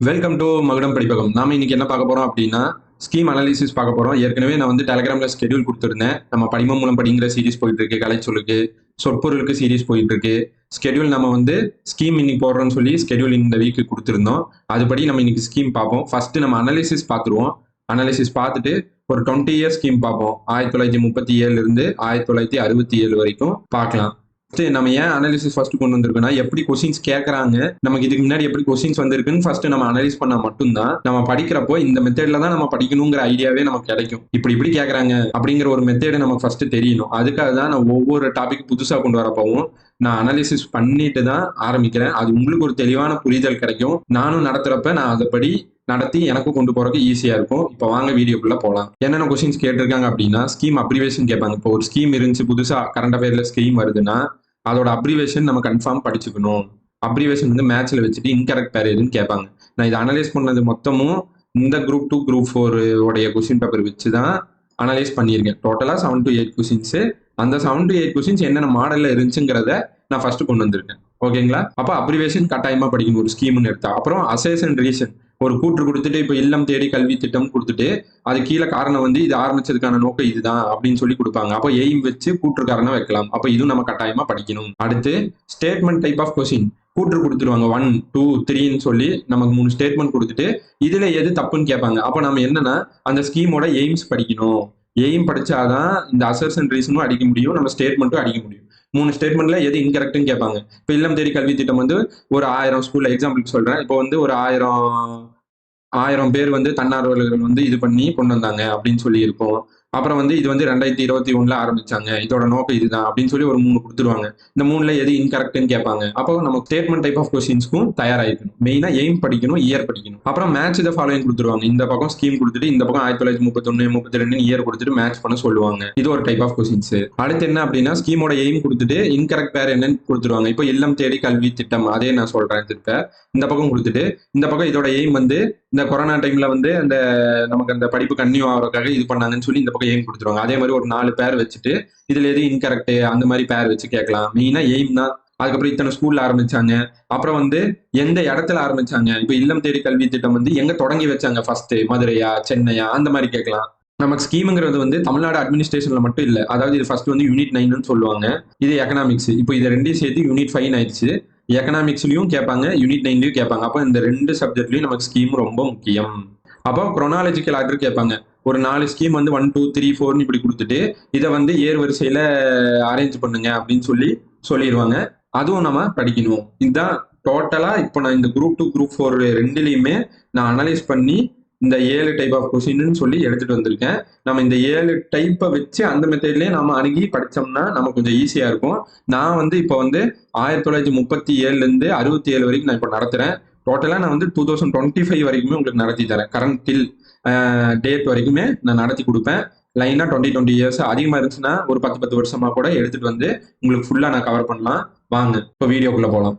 Welcome to மகுடம் படிப்பகம். நாம இன்னைக்கு என்ன பார்க்க போறோம் அப்படின்னா ஸ்கீம் அனாலிசிஸ் பார்க்க போறோம். ஏற்கனவே நான் வந்து டெலிகிராம்ல ஸ்கெடியூல் கொடுத்துருந்தேன். நம்ம படிமம் மூலம் படிங்கிற சீரிஸ் போயிட்டு இருக்கு கலைச்சொலுக்கு சொற்பொருளுக்கு சீரிஸ் போயிட்டு இருக்கு. ஸ்கெடியூல் நம்ம வந்து ஸ்கீம் இன்னைக்கு போடுறோம்னு சொல்லி ஸ்கெடியூல் இந்த வீக்கு கொடுத்துருந்தோம். அதுபடி நம்ம இன்னைக்கு ஸ்கீம் பார்ப்போம். ஃபர்ஸ்ட் நம்ம அனாலிசிஸ் பார்த்துருவோம். அனாலிசிஸ் பார்த்துட்டு ஒரு டுவெண்ட்டி இயர்ஸ் ஸ்கீம் பார்ப்போம். ஆயிரத்தி தொள்ளாயிரத்தி முப்பத்தி ஏழுல இருந்து ஆயிரத்தி தொள்ளாயிரத்தி அறுபத்தி ஏழு வரைக்கும் பார்க்கலாம். சரி நம்ம ஏன் அனாலிசிஸ் ஃபர்ஸ்ட் கொண்டு வந்திருக்கோம்னா எப்படி கொஸ்டின்ஸ் கேட்கறாங்க நமக்கு இதுக்கு முன்னாடி எப்படி கொஸ்டின்ஸ் வந்திருக்குன்னு ஃபர்ஸ்ட் நம்ம அனலைஸ் பண்ணா மட்டும்தான் நம்ம படிக்கிறப்போ இந்த மெத்தட்ல தான் நம்ம படிக்கணுங்கிற ஐடியாவே நமக்கு கிடைக்கும். இப்படி இப்படி கேட்கறாங்க அப்படிங்கிற ஒரு மெத்தேடு நமக்கு ஃபர்ஸ்ட் தெரியணும். அதுக்காக தான் நான் ஒவ்வொரு டாபிக் புதுசா கொண்டு வரப்பவும் நான் அனாலிசிஸ் பண்ணிட்டு தான் ஆரம்பிக்கிறேன். அது உங்களுக்கு ஒரு தெளிவான புரிதல் கிடைக்கும். நானும் நடத்துறப்ப நான் அதைப்படி நடத்தி எனக்கும் கொண்டு போறதுக்கு ஈஸியா இருக்கும். இப்போ வாங்க வீடியோக்குள்ள போகலாம் என்னென்ன கொஸ்டின்ஸ் கேட்டிருக்காங்க அப்படின்னா ஸ்கீம் அப்ரிவேஷன் கேட்பாங்க. இப்போ ஒரு ஸ்கீம் இருந்துச்சு புதுசா கரண்ட் அஃபேர்ல ஸ்கீம் வருதுன்னா அதோட அப்ரிவேஷன் நம்ம கன்ஃபார்ம் படிச்சுக்கணும். அப்ரிவேஷன் வந்து மேட்ச்ல வச்சுட்டு இன்கரெக்ட் பேர் எதுன்னு கேட்பாங்க. நான் இதை அனலைஸ் பண்ணது மொத்தமும் இந்த குரூப் டூ குரூப் ஃபோர் உடைய கொஸ்டின் பேப்பர் வச்சு தான் அனலைஸ் பண்ணியிருக்கேன் டோட்டலாக செவன் டு எயிட் கொஷின்ஸு அந்த செவன் டு எயிட் கொஸ்டின்ஸ் என்னென்ன மாடல்ல இருந்துச்சுங்கிறத நான் ஃபர்ஸ்ட் கொண்டு வந்திருக்கேன். ஓகேங்களா அப்போ அப்ரிவேஷன் கட்டாயமா படிக்கணும் ஒரு ஸ்கீம்னு எடுத்தா. அப்புறம் அசேஸ் அண்ட் ரீசன் ஒரு கூற்று கொடுத்துட்டு இப்போ இல்லம் தேடி கல்வி திட்டம் கொடுத்துட்டு அது கீழே காரணம் வந்து இது ஆரம்பிச்சதுக்கான நோக்கம் இதுதான் அப்படின்னு சொல்லி கொடுப்பாங்க. அப்போ எய்ம் வச்சு கூற்று காரணம் வைக்கலாம். அப்போ இதுவும் நம்ம கட்டாயமா படிக்கணும். அடுத்து ஸ்டேட்மெண்ட் டைப் ஆஃப் கொஸ்டின் கூற்று கொடுத்துருவாங்க. ஒன் டூ த்ரீன்னு சொல்லி நமக்கு மூணு ஸ்டேட்மெண்ட் கொடுத்துட்டு இதுல எது தப்புன்னு கேட்பாங்க. அப்போ நம்ம என்னன்னா அந்த ஸ்கீமோட எய்ம்ஸ் படிக்கணும். எய்ம் படிச்சாதான் இந்த அசர்ஸ் அண்ட் ரீசனும் அடிக்க முடியும். நம்ம ஸ்டேட்மெண்ட்டும் அடிக்க முடியும். மூணு ஸ்டேட்மெண்ட்ல எது இன்கரெக்ட்னு கேட்பாங்க. இப்போ இல்லம் தேடி கல்வி திட்டம் வந்து ஒரு ஆயிரம் ஸ்கூல்ல எக்ஸாம்பிளுக்கு சொல்றேன். இப்போ வந்து ஒரு ஆயிரம் ஆயிரம் பேர் வந்து தன்னார்வலர்கள் வந்து இது பண்ணி கொண்டு வந்தாங்க அப்படின்னு சொல்லி இருக்கோம் அப்புறம் வந்து இது வந்து ரெண்டாயிரத்தி இருபத்தி ஒண்ணுல ஆரம்பிச்சாங்க. இதோட நோக்கம் இதுதான் அப்படின்னு சொல்லி ஒரு மூணு கொடுத்துருவாங்க. இந்த மூணுல எது இன்கரெக்ட்னு கேட்பாங்க. அப்போ நம்ம ஸ்டேட்மெண்ட் டைப் ஆஃப் கொஸ்டின்ஸ்க்கும் தயாராகிக்கணும் மெயினா எய்ம் படிக்கணும் இயர் படிக்கணும். அப்புறம் மேட்ச் இதை ஃபாலோயிங் கொடுத்துருவாங்க. இந்த பக்கம் ஸ்கீம் கொடுத்துட்டு இந்த பக்கம் ஆயிரத்தி தொள்ளாயிரத்தி முப்பத்தொன்னு முப்பத்தி ரெண்டு இயர் கொடுத்துட்டு மேட்ச் பண்ண சொல்லுவாங்க. இது ஒரு டைப் ஆஃப் கொஸ்டின்ஸ் அடுத்து என்ன அப்படின்னா ஸ்கீமோட எய்ம் கொடுத்துட்டு இன்கரெக்ட் பேர் என்னன்னு கொடுத்துருவாங்க. இப்போ இல்லம் தேடி கல்வி திட்டம் அதே நான் சொல்றேன் திருப்ப இந்த பக்கம் கொடுத்துட்டு இந்த பக்கம் இதோட எய்ம் வந்து இந்த கொரோனா டைம்ல வந்து அந்த நமக்கு அந்த படிப்பு கன்னியூ ஆகிறதுக்காக இது பண்ணாங்கன்னு சொல்லி இந்த பக்கம் எய்ம் கொடுத்துருவாங்க. அதே மாதிரி ஒரு நாலு பேர் வச்சுட்டு இதுல எது இன்கரெக்ட் அந்த மாதிரி பேர் வச்சு கேட்கலாம். மெயினா எய்ம் தான். அதுக்கப்புறம் இத்தனை ஸ்கூல்ல ஆரம்பிச்சாங்க. அப்புறம் வந்து எந்த இடத்துல ஆரம்பிச்சாங்க? இப்ப இல்லம் தேடி கல்வி திட்டம் வந்து எங்க தொடங்கி வச்சாங்க ஃபர்ஸ்ட் மதுரையா சென்னையா? அந்த மாதிரி கேட்கலாம். நமக்கு ஸ்கீமுங்கிறது வந்து தமிழ்நாடு அட்மினிஸ்ட்ரேஷன்ல மட்டும் இல்ல. அதாவது இது ஃபர்ஸ்ட் வந்து யூனிட் நைன்னு சொல்லுவாங்க. இது எக்கனாமிக்ஸ் இப்போ இது ரெண்டையும் சேர்த்து யூனிட் ஃபைன் ஆயிடுச்சு. எக்கனாமிக்ஸ்லயும் கேட்பாங்க யூனிட் நைன்லயும் கேட்பாங்க. அப்போ இந்த ரெண்டு சப்ஜெக்ட்லயும் நமக்கு ஸ்கீம் ரொம்ப முக்கியம். அப்போ குரோனாலஜிக்கல் ஆர்டர் கேட்பாங்க. ஒரு நாலு ஸ்கீம் வந்து ஒன் டூ த்ரீ ஃபோர்னு இப்படி கொடுத்துட்டு இதை வந்து ஏர் வரிசையில uh, அரேஞ்ச் பண்ணுங்க அப்படின்னு சொல்லி சொல்லிடுவாங்க. அதுவும் நம்ம படிக்கணும். இதுதான் டோட்டலா இப்போ நான் இந்த குரூப் டூ குரூப் ஃபோர் ரெண்டுலையுமே நான் அனலைஸ் பண்ணி இந்த ஏழு டைப் ஆஃப் கொஸ்டின்னு சொல்லி எடுத்துட்டு வந்திருக்கேன். நம்ம இந்த ஏழு டைப்பை வச்சு அந்த மெத்தட்லயே நம்ம அணுகி படிச்சோம்னா நமக்கு கொஞ்சம் ஈஸியா இருக்கும். நான் வந்து இப்போ வந்து ஆயிரத்தி தொள்ளாயிரத்தி முப்பத்தி ஏழுல இருந்து அறுபத்தி ஏழு வரைக்கும் நான் இப்போ நடத்துறேன். டோட்டலா நான் வந்து டூ தௌசண்ட் டுவெண்ட்டி ஃபைவ் வரைக்குமே உங்களுக்கு நடத்தி தரேன் கரண்ட் டில் டேட் வரைக்குமே நான் நடத்தி கொடுப்பேன். லைனாக டுவெண்ட்டி டுவெண்ட்டி இயர்ஸ் அதிகமாக இருந்துச்சுன்னா ஒரு பத்து பத்து வருஷமாக கூட எடுத்துகிட்டு வந்து உங்களுக்கு ஃபுல்லாக நான் கவர் பண்ணலாம். வாங்க இப்போ வீடியோக்குள்ளே போகலாம்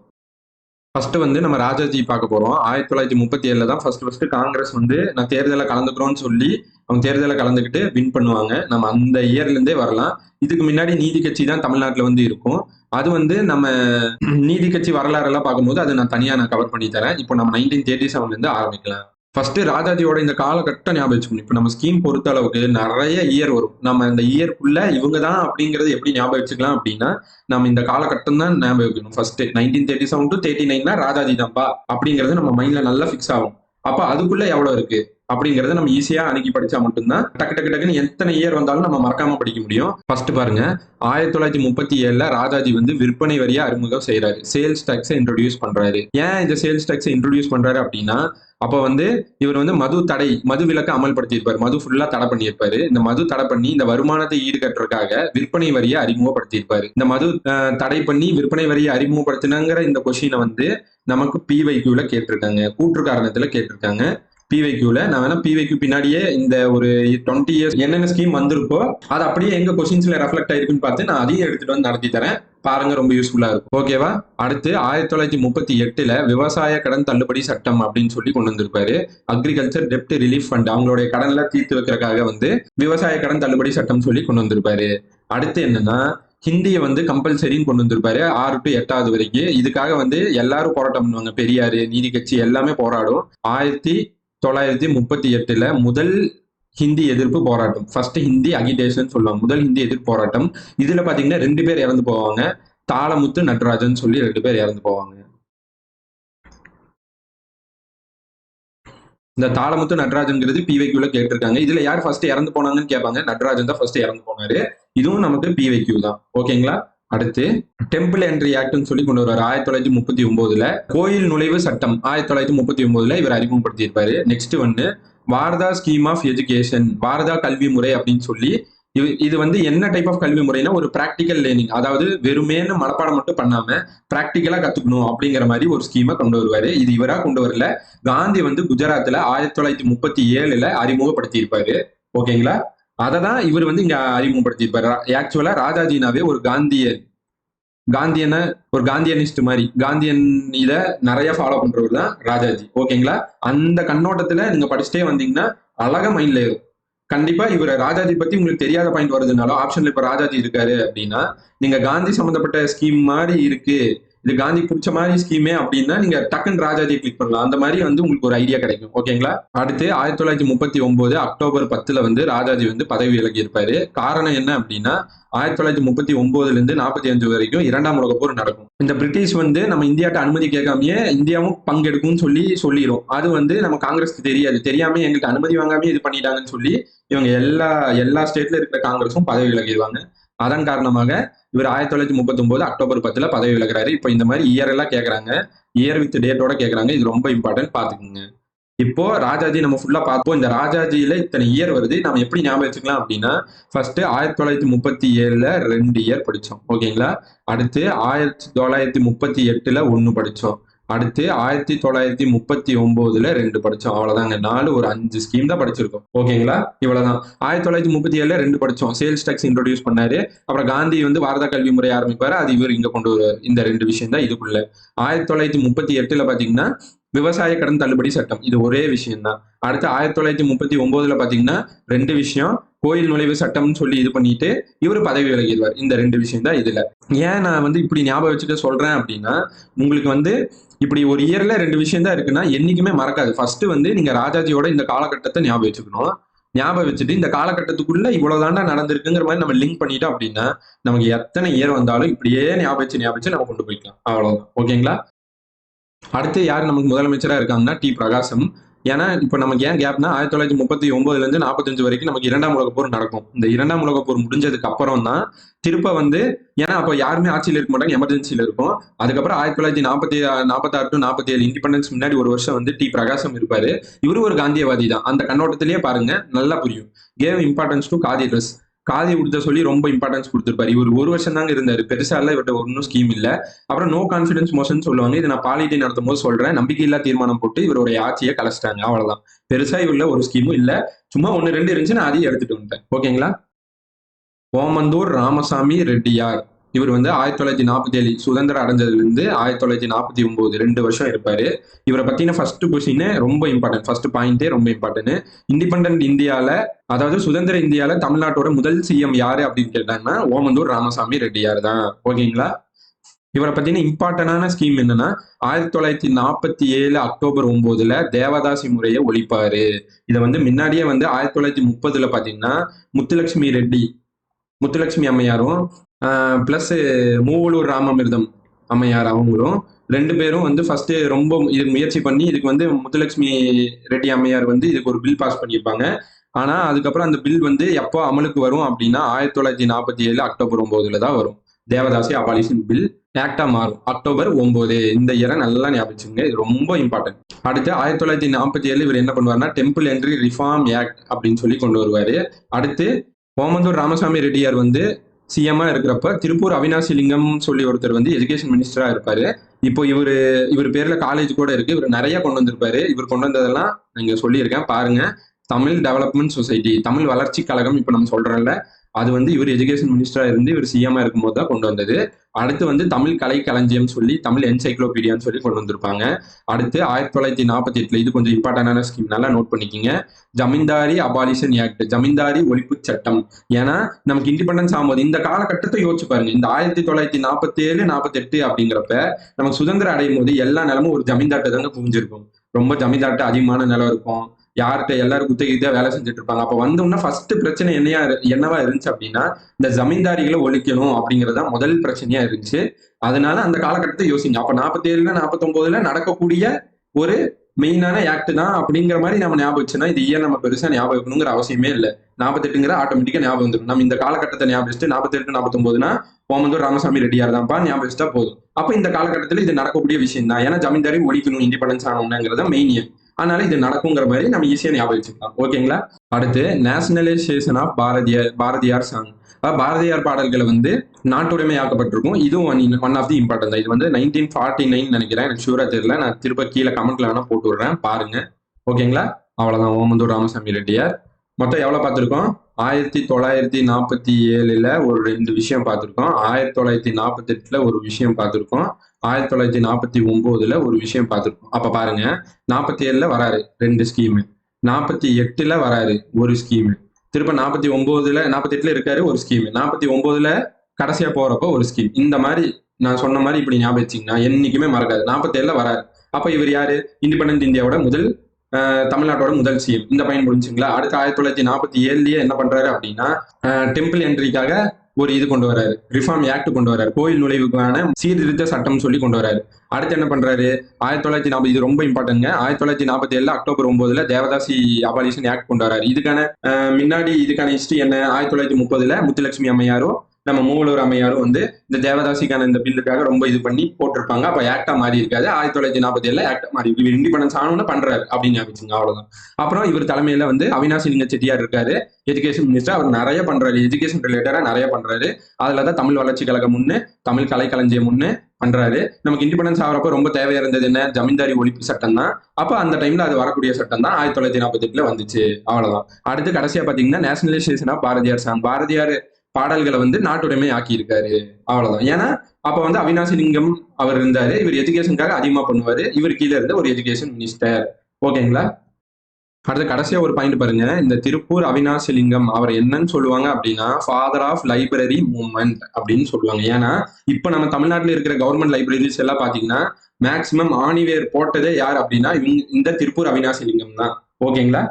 ஃபர்ஸ்ட் வந்து நம்ம ராஜாஜி பார்க்க போகிறோம் ஆயிரத்தி தொள்ளாயிரத்தி முப்பத்தி ஏழில் தான் ஃபர்ஸ்ட் ஃபர்ஸ்ட் காங்கிரஸ் வந்து நான் தேர்தலில் கலந்துக்கிறோம்னு சொல்லி அவங்க தேர்தலில் கலந்துக்கிட்டு வின் பண்ணுவாங்க. நம்ம அந்த இயர்லேருந்தே வரலாம். இதுக்கு முன்னாடி நீதி கட்சி தான் தமிழ்நாட்டில் வந்து இருக்கும். அது வந்து நம்ம நீதி கட்சி வரலாறுலாம் பார்க்கும்போது அதை நான் தனியாக நான் கவர் பண்ணி தரேன். இப்போ நம்ம நைன்டீன் தேர்ட்டி செவன்லேருந்து ஆரம்பிக்கலாம். ஃபர்ஸ்ட் ராஜாஜியோட இந்த காலகட்டம் ஞாபகம் வச்சுக்கணும். இப்போ நம்ம ஸ்கீம் பொறுத்த அளவுக்கு நிறைய இயர் வரும். நம்ம இந்த இயர்க்குள்ள இவங்க தான் அப்படிங்கறது எப்படி ஞாபகம் வச்சுக்கலாம் அப்படின்னா நம்ம இந்த காலகட்டம் தான் ஞாபகம் வைக்கணும். First nineteen thirty seven to thirty நைன்னா Rajaji தான்ப்பா அப்படிங்கிறது நம்ம மைண்ட்ல நல்லா ஃபிக்ஸ் ஆகும். அப்ப அதுக்குள்ள எவ்வளவு இருக்கு? அப்படிங்கறத நம்ம ஈஸியா அணுகி படிச்சா மட்டும்தான் டக்கு டக்கு டக்குன்னு எத்தனை இயர் வந்தாலும் நம்ம மறக்காம படிக்க முடியும். ஃபர்ஸ்ட் பாருங்க ஆயிரத்தி தொள்ளாயிரத்தி முப்பத்தி ஏழுல ராஜாஜி வந்து விற்பனை வரியா அறிமுகம் செய்யறாரு சேல்ஸ் டாக்ஸை இன்ட்ரோடியூஸ் பண்றாரு. ஏன் இந்த சேல்ஸ் டாக்ஸை இன்ட்ரோடியூஸ் பண்றாரு அப்படின்னா அப்ப வந்து இவர் வந்து மது தடை மது விலக்கு அமல்படுத்தியிருப்பாரு. மது ஃபுல்லா தடை பண்ணியிருப்பாரு. இந்த மது தடை பண்ணி இந்த வருமானத்தை ஈடுகட்டுறதுக்காக விற்பனை வரியை அறிமுகப்படுத்தியிருப்பாரு. இந்த மது தடை பண்ணி விற்பனை வரியை அறிமுகப்படுத்தினங்கிற இந்த கொஷினை வந்து நமக்கு பிவைக்யூல கேட்டிருக்காங்க. கூற்று காரணத்துல கேட்டிருக்காங்க. பிவைக்யூல நான் வேணா பிவைக்யூ பின்னாடியே இந்த ஒரு டுவெண்ட்டி இயர்ஸ் என்னென்ன ஸ்கீம் வந்திருக்கோ அது அப்படியே எங்க கொஸ்டின்ஸ்ல ரெஃப்ளெக்ட் ஆயிருக்குன்னு பார்த்து நான் அதையும் எடுத்துட்டு வந்து நடத்தி தரேன். பாருங்க ரொம்ப யூஸ்ஃபுல்லா இருக்கும். ஓகேவா அடுத்து ஆயிரத்தி தொள்ளாயிரத்தி முப்பத்தி எட்டுல விவசாய கடன் தள்ளுபடி சட்டம் அப்படின்னு சொல்லி கொண்டு வந்திருப்பாரு. அக்ரிகல்ச்சர் டெப்ட் ரிலீஃப் ஃபண்ட் அவங்களுடைய கடன்ல தீர்த்து வைக்கிறதுக்காக வந்து விவசாய கடன் தள்ளுபடி சட்டம் சொல்லி கொண்டு வந்திருப்பாரு. அடுத்து என்னன்னா ஹிந்தியை வந்து கம்பல்சரின்னு கொண்டு வந்திருப்பாரு. ஆறு டு எட்டாவது வரைக்கும். இதுக்காக வந்து எல்லாரும் போராட்டம் பண்ணுவாங்க. பெரியாரு நீதி கட்சி எல்லாமே போராடும். ஆயிரத்தி தொள்ளாயிரத்தி முப்பத்தி எட்டுல முதல் ஹிந்தி எதிர்ப்பு போராட்டம் ஃபர்ஸ்ட் ஹிந்தி அகிடேஷன் சொல்லுவாங்க. முதல் ஹிந்தி எதிர்ப்பு போராட்டம். இதுல பாத்தீங்கன்னா ரெண்டு பேர் இறந்து போவாங்க. தாளமுத்து நடராஜன் சொல்லி ரெண்டு பேர் இறந்து போவாங்க. இந்த தாளமுத்து நடராஜன்ங்கிறது பிவைக்கியூல கேட்டிருக்காங்க. இதுல யார் ஃபர்ஸ்ட் இறந்து போனாங்கன்னு கேட்பாங்க. நடராஜன் தான் ஃபர்ஸ்ட் இறந்து போனாரு. இதுவும் நமக்கு பிவைக்யூ தான். ஓகேங்களா? அடுத்து டெம்பிள் என்ட்ரி ஆக்ட்னு சொல்லி கொண்டு வருவார். ஆயிரத்தி தொள்ளாயிரத்தி முப்பத்தி ஒன்பதுல கோயில் நுழைவு சட்டம். ஆயிரத்தி தொள்ளாயிரத்தி முப்பத்தி ஒன்பதுல இவர் அறிமுகப்படுத்தியிருப்பாரு. நெக்ஸ்ட் வந்து Wardha scheme of education Wardha கல்வி முறை அப்படின்னு சொல்லி இது இது வந்து என்ன டைப் ஆஃப் கல்வி முறைனா ஒரு பிராக்டிக்கல் லேர்னிங் அதாவது வெறுமேன்னு மனப்பாடம் மட்டும் பண்ணாம பிராக்டிக்கலா கத்துக்கணும் அப்படிங்கிற மாதிரி ஒரு ஸ்கீமை கொண்டு வருவாரு. இது இவரா கொண்டு வரல. காந்தி வந்து குஜராத்ல ஆயிரத்தி தொள்ளாயிரத்தி முப்பத்தி ஏழுல அறிமுகப்படுத்தி இருப்பாரு ஓகேங்களா அதை தான் இவர் வந்து இங்க அறிமுகப்படுத்தியிருப்பாரு. ஆக்சுவலா ராஜாஜினாவே ஒரு காந்தியன் காந்தியனை ஒரு காந்தியனிஸ்ட் மாதிரி. காந்தியன் இத நிறைய ஃபாலோ பண்றவர் தான் ராஜாஜி. ஓகேங்களா அந்த கண்ணோட்டத்துல நீங்க படிச்சுட்டே வந்தீங்கன்னா அழகா மைண்ட்ல ஏறும். கண்டிப்பா இவர் ராஜாஜி பத்தி உங்களுக்கு தெரியாத பாயிண்ட் வருதுனாலும் ஆப்ஷன்ல இப்ப ராஜாஜி இருக்காரு அப்படின்னா நீங்க காந்தி சம்பந்தப்பட்ட ஸ்கீம் மாதிரி இருக்கு. இது காந்தி பிடிச்ச மாதிரி ஸ்கீமே அப்படின்னா நீங்க டக்குன்னு ராஜாஜி கிளிக் பண்ணலாம். அந்த மாதிரி வந்து உங்களுக்கு ஒரு ஐடியா கிடைக்கும். ஓகேங்களா அடுத்து ஆயிரத்தி தொள்ளாயிரத்தி முப்பத்தி ஒன்பது அக்டோபர் பத்துல வந்து ராஜாஜி வந்து பதவி விலகி இருப்பாரு காரணம் என்ன அப்படின்னா ஆயிரத்தி தொள்ளாயிரத்தி முப்பத்தி ஒன்பதுல இருந்து நாற்பத்தி அஞ்சு வரைக்கும் இரண்டாம் உலக போர் நடக்கும். இந்த பிரிட்டிஷ் வந்து நம்ம இந்தியாட்ட அனுமதி கேட்காமயே இந்தியாவும் பங்கெடுக்கும்னு சொல்லி சொல்லிடும் அது வந்து நம்ம காங்கிரஸ்க்கு தெரியாது. தெரியாம எங்களுக்கு அனுமதி வாங்காம இது பண்ணிட்டாங்கன்னு சொல்லி இவங்க எல்லா எல்லா ஸ்டேட்ல இருக்கிற காங்கிரஸும் பதவி விலகிடுவாங்க அதன் காரணமாக இவர் ஆயிரத்தி தொள்ளாயிரத்தி முப்பத்தி ஒன்பது அக்டோபர் பத்துல பதவி விலகிறாரு. இப்போ இந்த மாதிரி இயர் எல்லாம் கேட்கறாங்க இயர் வித் டேட்டோட கேட்கறாங்க இது ரொம்ப இம்பார்ட்டன்ட் பாத்துக்கோங்க இப்போ ராஜாஜி நம்ம ஃபுல்லா பார்ப்போம். இந்த ராஜாஜியில இத்தனை இயர் வருது. நம்ம எப்படி ஞாபகம் வச்சுக்கலாம் அப்படின்னா ஃபர்ஸ்ட் ஆயிரத்தி தொள்ளாயிரத்தி முப்பத்தி ஏழுல ரெண்டு இயர் படிச்சோம். ஓகேங்களா அடுத்து ஆயிரத்தி தொள்ளாயிரத்தி முப்பத்தி எட்டுல ஒன்னு படிச்சோம். அடுத்து ஆயிரத்தி தொள்ளாயிரத்தி முப்பத்தி ஒன்பதுல ரெண்டு படிச்சோம் அவ்வளவுதாங்க. நாலு ஒரு அஞ்சு ஸ்கீம் தான் படிச்சிருக்கோம். ஓகேங்களா? இவ்வளவுதான். ஆயிரத்தி தொள்ளாயிரத்தி முப்பத்தி ஏழுல ரெண்டு படிச்சோம். சேல்ஸ் டாக்ஸ் இன்ட்ரோடியூஸ் பண்ணாரு. அப்புறம் காந்தி வந்து வாரதா கல்வி முறை ஆரம்பிப்பாரு. அது இவர் இங்க கொண்டு வர இந்த ரெண்டு விஷயம் தான் இதுக்குள்ள. ஆயிரத்தி தொள்ளாயிரத்தி முப்பத்தி எட்டுல பாத்தீங்கன்னா விவசாய கடன் தள்ளுபடி சட்டம். இது ஒரே விஷயம் தான் அடுத்து ஆயிரத்தி தொள்ளாயிரத்தி முப்பத்தி ஒன்பதுல பாத்தீங்கன்னா ரெண்டு விஷயம். கோயில் நுழைவு சட்டம்னு சொல்லி இது பண்ணிட்டு இவர் பதவி விலகிடுவார். இந்த ரெண்டு விஷயம் தான் இதுல. ஏன் நான் வந்து இப்படி ஞாபகம் வச்சுக்க சொல்றேன் அப்படின்னா உங்களுக்கு வந்து இப்படி ஒரு இயர்ல ரெண்டு விஷயம் தான் இருக்குன்னா என்னைக்குமே மறக்காது. ஃபர்ஸ்ட் வந்து நீங்க ராஜாஜியோட இந்த காலகட்டத்தை ஞாபகம் வச்சுக்கணும். ஞாபகம் வச்சுட்டு இந்த காலகட்டத்துக்குள்ள இவ்வளவுதாண்டா நடந்திருக்குங்கிற மாதிரி நம்ம லிங்க் பண்ணிட்டோம் அப்படின்னா நமக்கு எத்தனை இயர் வந்தாலும் இப்படியே ஞாபகம் வச்சு ஞாபகம் வச்சு நம்ம கொண்டு போய்க்கலாம். அவ்வளவுதான். ஓகேங்களா அடுத்து யார் நமக்கு முதலமைச்சராக இருக்காங்கன்னா டி. பிரகாசம். ஏன்னா இப்போ நமக்கு ஏன் கேப்னா ஆயிரத்தி தொள்ளாயிரத்தி முப்பத்தி ஒன்பதுலேருந்து நாற்பத்தஞ்சு வரைக்கும் நமக்கு இரண்டாம் உலக போர் நடக்கும். இந்த இரண்டாம் உலக போர் முடிஞ்சதுக்கு அப்புறம் தான் திருப்ப வந்து ஏன்னா அப்போ யாருமே ஆட்சியில் இருக்க மாட்டாங்க எமர்ஜென்சியில் இருக்கும். அதுக்கப்புறம் ஆயிரத்தி தொள்ளாயிரத்தி நாற்பத்தி நாற்பத்தாறு டு நாற்பத்தி ஏழு இண்டிபெண்டன்ஸ் முன்னாடி ஒரு வருஷம் வந்து டி. பிரகாசம் இருப்பாரு. இவரு ஒரு காந்தியவாதி தான். அந்த கண்ணோட்டத்திலேயே பாருங்க நல்லா புரியும். Gave importance to khadi dress khadi உடுத்த சொல்லி ரொம்ப இம்பார்ட்டன்ஸ் கொடுத்துருப்பாரு. இவர் ஒரு வருஷம் தாங்க இருந்தாரு. பெருசா இல்ல இவர்கிட்ட ஒன்றும் ஸ்கீம் இல்ல. அப்புறம் நோ கான்ஃபிடன்ஸ் மோஷன் சொல்லுவாங்க. இது நான் பாலிட்டி நடத்தும் போது சொல்றேன். நம்பிக்கையில்லா தீர்மானம் போட்டு இவருடைய ஆட்சியை கலைச்சிட்டாங்க. அவ்வளவுதான். பெருசா இவர்ல ஒரு ஸ்கீமும் இல்ல. சும்மா ஒன்னு ரெண்டு இருந்துச்சு நான் அதையும் எடுத்துட்டு வந்துட்டேன். ஓகேங்களா ஓமந்தூர் ராமசாமி ரெட்டியார். இவர் வந்து ஆயிரத்தி தொள்ளாயிரத்தி நாற்பத்தி ஏழு சுதந்திரம் அடைஞ்சதுல இருந்து ஆயிரத்தி தொள்ளாயிரத்தி நாற்பத்தி ஒன்பது ரெண்டு வருஷம் இருப்பார். இவரை பத்தின ஃபர்ஸ்ட் கொஸ்டின் ரொம்ப இம்பார்ட்டன்ட் ஃபர்ஸ்ட் பாயிண்டே ரொம்ப இம்பார்ட்டன்ட் இண்டிபெண்ட் இந்தியால அதாவது சுதந்திர இந்தியால தமிழ்நாட்டோட முதல் சிஎம் யாரு அப்படின்னு கேட்டாங்கன்னா ஓமந்தூர் ராமசாமி ரெட்டியார் தான். ஓகேங்களா? இவரை பத்தின இம்பார்ட்டன்டான ஸ்கீம் என்னன்னா ஆயிரத்தி தொள்ளாயிரத்தி நாற்பத்தி ஏழு அக்டோபர் ஒன்பதுல தேவதாசி முறையை ஒழிப்பாரு. இதை வந்து முன்னாடியே வந்து ஆயிரத்தி தொள்ளாயிரத்தி முப்பதுல பாத்தீங்கன்னா முத்துலட்சுமி ரெட்டி முத்துலட்சுமி அம்மையாரும் ப்ளஸ் மூவலூர் ராமமிர்தம் அம்மையார் அவங்களும் ரெண்டு பேரும் வந்து ஃபர்ஸ்ட் ரொம்ப இது முயற்சி பண்ணி இதுக்கு வந்து முத்துலட்சுமி ரெட்டி அம்மையார் வந்து இதுக்கு ஒரு பில் பாஸ் பண்ணியிருப்பாங்க. ஆனா அதுக்கப்புறம் அந்த பில் வந்து எப்போ அமலுக்கு வரும் அப்படின்னா ஆயிரத்தி தொள்ளாயிரத்தி நாற்பத்தி ஏழு அக்டோபர் ஒன்பதுல தான் வரும். தேவதாசி அபாலிஷன் பில் ஆக்டா மாறும். அக்டோபர் ஒன்பது இந்த இயரை நல்லா ஞாபகம் இது ரொம்ப இம்பார்ட்டன்ட் அடுத்து ஆயிரத்தி தொள்ளாயிரத்தி நாற்பத்தி ஏழு இவர் என்ன பண்ணுவார்னா டெம்பிள் என்ட்ரி ரிஃபார்ம் ஆக்ட் அப்படின்னு சொல்லி கொண்டு வருவாரு. அடுத்து ஓமந்தூர் ராமசாமி ரெட்டியார் வந்து சிஎம்மாக இருக்கிறப்ப திருப்பூர் அவினாசி லிங்கம் சொல்லி ஒருத்தர் வந்து எஜுகேஷன் மினிஸ்டரா இருப்பாரு. இப்போ இவர் இவர் பேரில் காலேஜ் கூட இருக்கு. இவர் நிறைய கொண்டு வந்திருப்பாரு. இவர் கொண்டு வந்ததெல்லாம் நீங்க சொல்லியிருக்கேன். பாருங்க. தமிழ் டெவலப்மெண்ட் சொசைட்டி தமிழ் வளர்ச்சி கழகம் இப்போ நம்ம சொல்கிறோம்ல அது வந்து இவர் எஜுகேஷன் மினிஸ்டராக இருந்து இவர் சிஎம்மாக இருக்கும்போது தான் கொண்டு வந்தது. அடுத்து வந்து தமிழ் கலை களஞ்சியம் சொல்லி தமிழ் என்சைக்ளோபீடியான்னு சொல்லி கொண்டு வந்திருப்பாங்க. அடுத்து ஆயிரத்தி தொள்ளாயிரத்தி நாற்பத்தி எட்டில் இது கொஞ்சம் இம்பார்ட்டண்டான ஸ்கீம் நல்லா நோட் பண்ணிக்கிங்க. ஜமீன்தாரி அபாலிஷன் ஆக்ட் ஜமீன்தாரி ஒழிப்பு சட்டம். ஏன்னா நமக்கு இண்டிபெண்டன்ஸ் ஆகும்போது இந்த காலகட்டத்தை யோசிச்சு பாருங்க. இந்த ஆயிரத்தி தொள்ளாயிரத்தி நாற்பத்தி ஏழு நாற்பத்தி எட்டு அப்படிங்கிறப்ப நமக்கு சுதந்திரம் அடையும் போது எல்லா நிலமும் ஒரு ஜமீன்தாட்டை தாங்க குவிஞ்சிருக்கும் ரொம்ப ஜமீன்தார்ட்ட அதிகமான நிலம் இருக்கும். யார்கிட்ட எல்லாரும் குத்தகைதான் வேலை செஞ்சுட்டு இருப்பாங்க அப்ப வந்தோம்னா ஃபர்ஸ்ட் பிரச்சனை என்னையா என்னவா இருந்துச்சு அப்படின்னா இந்த ஜமீன்தாரிகளை ஒழிக்கணும் அப்படிங்கிறது தான் முதல் பிரச்சனையா இருந்துச்சு. அதனால அந்த காலகட்டத்தை யோசிங்க. அப்ப நாற்பத்தி ஏழுல நாற்பத்தொன்பதுல நடக்கக்கூடிய ஒரு மெயினான ஆக்ட் தான் அப்படிங்கிற மாதிரி நம்ம ஞாபகம் வச்சுன்னா இது ஏன் நம்ம பெருசா ஞாபகம் வைக்கணுங்கிற அவசியமே இல்லை. நாற்பத்தெட்டுங்கிற ஆட்டோமேட்டிக்கா ஞாபகம் வந்துடும் நம்ம இந்த காலகட்டத்தை ஞாபகம் வச்சுட்டு நாற்பத்தெட்டு நாற்பத்தொன்பதுனா ஓமந்தூர் ராமசாமி ரெட்டியார் தான்ப்பா ஞாபகம் வச்சுட்டா போதும். அப்ப இந்த காலகட்டத்தில் இது நடக்கக்கூடிய விஷயம் தான் ஏன்னா ஜமீன்தாரி ஒழிக்கணும் இண்டிபெண்டன்ஸ் ஆனவங்கிறத மெயின் அதனால இது நடக்குங்கிற மாதிரி நம்ம ஈஸியா ஞாபகம் வச்சுக்கலாம். ஓகேங்களா அடுத்து nationalisation of Bharathiyar Bharathiyar song Bharathiyar பாடல்களை வந்து நாட்டுடைமையாக்கப்பட்டிருக்கும். இதுவும் ஒன் ஆஃப் தி இம்பார்ட்டன் தான். இது வந்து நைன்டீன் ஃபார்ட்டி நைன் நினைக்கிறேன். எனக்கு ஷூரா தெரியல. நான் திரும்ப கீழே கமெண்ட்ல வேணா போட்டு விடுறேன். பாருங்க. ஓகேங்களா அவ்வளவுதான். ஓமந்தூர் ராமசாமி ரெட்டியார். மொத்தம் எவ்வளவு பார்த்திருக்கோம்? ஆயிரத்தி தொள்ளாயிரத்தி நாற்பத்தி ஏழுல ஒரு ரெண்டு விஷயம் பார்த்திருக்கோம். ஆயிரத்தி தொள்ளாயிரத்தி நாற்பத்தி எட்டுல ஒரு விஷயம் பார்த்திருக்கோம். ஆயிரத்தி தொள்ளாயிரத்தி நாற்பத்தி ஒன்பதுல ஒரு விஷயம் பார்த்துருப்போம். அப்போ பாருங்க நாற்பத்தி ஏழுல வராரு ரெண்டு ஸ்கீமு நாற்பத்தி எட்டுல வராரு ஒரு ஸ்கீமு திரும்ப நாற்பத்தி ஒன்பதுல நாற்பத்தி எட்டுல இருக்காரு ஒரு ஸ்கீமு நாற்பத்தி ஒன்பதுல கடைசியா போறப்போ ஒரு ஸ்கீம் இந்த மாதிரி நான் சொன்ன மாதிரி இப்படி ஞாபகம் வச்சிங்கன்னா என்னைக்குமே மறக்காது. நாற்பத்தி ஏழுல வராரு. அப்போ இவர் யாரு? இண்டிபெண்டன்ட் இந்தியாவோட முதல் தமிழ்நாட்டோட முதல் சிஎம் இந்த பையன் முடிஞ்சுங்களா அடுத்து ஆயிரத்தி தொள்ளாயிரத்தி நாற்பத்தி ஏழுலயே என்ன பண்றாரு அப்படின்னா டெம்பிள் என்ட்ரிக்காக ஒரு இது கொண்டு வராரு. ரிஃபார்ம் ஆக்ட் கொண்டு வராரு. கோயில் நுழைவுக்கான சீர்திருத்த சட்டம் சொல்லி கொண்டு வராரு. அடுத்து என்ன பண்றாரு? ஆயிரத்தி தொள்ளாயிரத்தி நாற்பது இது ரொம்ப இம்பார்ட்டன்ங்க ஆயிரத்தி தொள்ளாயிரத்தி நாற்பத்தி ஏழுல அக்டோபர் ஒன்பதுல தேவதாசி அபாலிஷன் ஆக்ட் கொண்டு வராரு. இதுக்கான முன்னாடி இதுக்கான ஹிஸ்டரி என்ன? ஆயிரத்தி தொள்ளாயிரத்தி முப்பதுல முத்துலட்சுமி அம்மையாரும் நம்ம மூவலூர் அம்மையாரும் வந்து இந்த தேவதாசிக்கான இந்த பில்லுக்காக ரொம்ப இது பண்ணி போட்டிருப்பாங்க. அப்ப ஆக்டா மாறி இருக்காது. ஆயிரத்தி தொள்ளாயிரத்தி நாற்பத்தி ஏழுல ஆக்டா மாறி இருக்கு. இவர் இண்டிபெண்டன்ஸ் ஆனவன பண்றாரு அப்படின்னு ஞாபகம் அவ்வளவுதான். அப்புறம் இவர் தலைமையில வந்து அவினாசி லிங்க செட்டியார் இருக்காரு. எஜுகேஷன் மினிஸ்டர் அவர் நிறைய பண்றாரு. எஜுகேஷன் ரிலேட்டடா நிறைய பண்றாரு. அதுலதான் தமிழ் வளர்ச்சி கழகம் முன்னு தமிழ் கலைக்களஞ்சியம் முன்னு பண்றாரு. நமக்கு இண்டிபெண்டன்ஸ் ஆகிறப்ப ரொம்ப தேவையா இருந்தது என்ன? ஜமீன்தாரி ஒழிப்பு சட்டம் தான். அப்ப அந்த டைம்ல அது வரக்கூடிய சட்டம் தான் ஆயிரத்தி தொள்ளாயிரத்தி நாற்பத்தி எட்டுல வந்துச்சு. அவ்வளவுதான். அடுத்து கடைசியா பாத்தீங்கன்னா nationalisation of Bharathiyar song. Bharathiyar பாடல்களை வந்து நாட்டுடைமை ஆக்கி இருக்காரு அவ்வளவுதான். ஏன்னா அப்ப வந்து அவினாசி லிங்கம் அவர் இருந்தாரு. இவர் எஜுகேஷனுக்காக அதிகமா பண்ணுவாரு. இவர் கீழே இருந்த ஒரு எஜுகேஷன் மினிஸ்டர் ஓகேங்களா அடுத்து கடைசியா ஒரு பாயிண்ட் பாருங்க. இந்த திருப்பூர் அவினாசி லிங்கம் அவர் என்னன்னு சொல்லுவாங்க அப்படின்னா ஃபாதர் ஆஃப் லைப்ரரி மூவ்மெண்ட் அப்படின்னு சொல்லுவாங்க. ஏன்னா இப்ப நம்ம தமிழ்நாட்டில் இருக்கிற கவர்மெண்ட் லைப்ரரிஸ் எல்லாம் பாத்தீங்கன்னா மேக்சிமம் ஆணிவேர் போட்டதே யார் அப்படின்னா இவங்க- இந்த திருப்பூர் அவினாசி லிங்கம் தான். ஓகேங்களா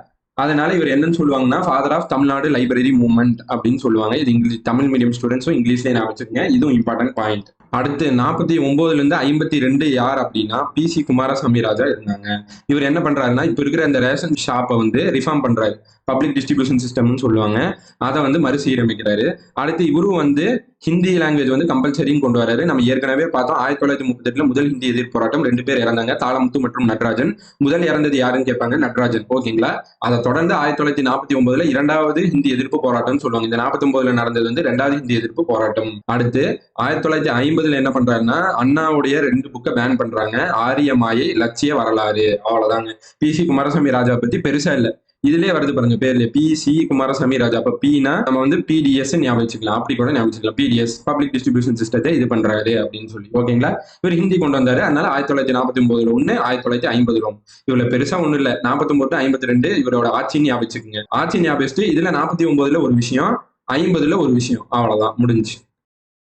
அதனால இவர் என்னன்னு சொல்லுவாங்கன்னா father of Tamil Nadu library movement அப்படின்னு சொல்லுவாங்க. இது இங்கிலீஷ் தமிழ் மீடியம் ஸ்டூடெண்ட்ஸும் இங்கிலீஷ்லேயே நான் வச்சிருக்கேன். இதுவும் இம்பார்ட்டன்ட் பாயிண்ட் அடுத்து நாற்பத்தி ஒன்பதுல இருந்து ஐம்பத்தி ரெண்டு யார் அப்படின்னா பி சி குமாரசாமி ராஜா இருந்தாங்க. இவர் என்ன பண்றாருன்னா இப்ப இருக்கிற அந்த ரேஷன் ஷாப்பை வந்து ரிஃபார்ம் பண்றாரு. பப்ளிக் டிஸ்ட்ரிபியூஷன் சிஸ்டம்னு சொல்லுவாங்க. அதை வந்து மறுசீரமைக்கிறாரு. அடுத்து இவரும் வந்து ஹிந்தி லாங்குவேஜ் வந்து கம்பல்சரின்னு கொண்டு வராரு. நம்ம ஏற்கனவே பார்த்தோம் ஆயிரத்தி தொள்ளாயிரத்தி முப்பத்தெட்டுல முதல் ஹிந்தி எதிர்ப்பு போராட்டம் ரெண்டு பேர் இறந்தாங்க. தாளமுத்து மற்றும் நட்ராஜன். முதல் இறந்தது யாருன்னு கேட்பாங்க? நட்ராஜன். ஓகேங்களா? அதை தொடர்ந்து ஆயிரத்தி தொள்ளாயிரத்தி நாற்பத்தி ஒன்பதுல இரண்டாவது ஹிந்தி எதிர்ப்பு போராட்டம்னு சொல்லுவாங்க. இந்த நாற்பத்தி ஒன்பதுல நடந்தது வந்து ரெண்டாவது ஹிந்தி எதிர்ப்பு போராட்டம். அடுத்து ஆயிரத்தி தொள்ளாயிரத்தி ஐம்பது ஐம்பதுல என்ன பண்றாருன்னா அண்ணாவுடைய ரெண்டு புக்கை பேன் பண்றாங்க. ஆரிய மாயை லட்சிய வரலாறு. அவ்வளவுதாங்க. பி. சி. குமாரசாமி ராஜா பத்தி பெருசா இல்ல. இதுலயே வருது பாருங்க பேர்ல பி. சி. குமாரசாமி ராஜா. அப்ப பினா நம்ம வந்து பிடிஎஸ் ஞாபகம் வச்சுக்கலாம். அப்படி கூட ஞாபகம் வச்சுக்கலாம். பிடிஎஸ் பப்ளிக் டிஸ்ட்ரிபியூஷன் சிஸ்டத்தை இது பண்றாரு அப்படின்னு சொல்லி. ஓகேங்களா? இவர் ஹிந்தி கொண்டு வந்தாரு. அதனால ஆயிரத்தி தொள்ளாயிரத்தி நாற்பத்தி ஒன்பதுல ஒண்ணு ஆயிரத்தி தொள்ளாயிரத்தி ஐம்பதுல ஒண்ணு. இவ்வளவு பெருசா ஒண்ணு இல்ல. நாற்பத்தி ஒன்பது ஐம்பத்தி ரெண்டு இவரோட ஆட்சி ஞாபகம் வச்சுக்கோங்க. ஆட்சி ஞாபகம் இதுல நாற்பத்தி ஒன்பதுல ஒரு விஷயம் ஐம்பதுல ஒரு விஷயம். அவ்வளவுதான். முடிஞ்சுச்சு.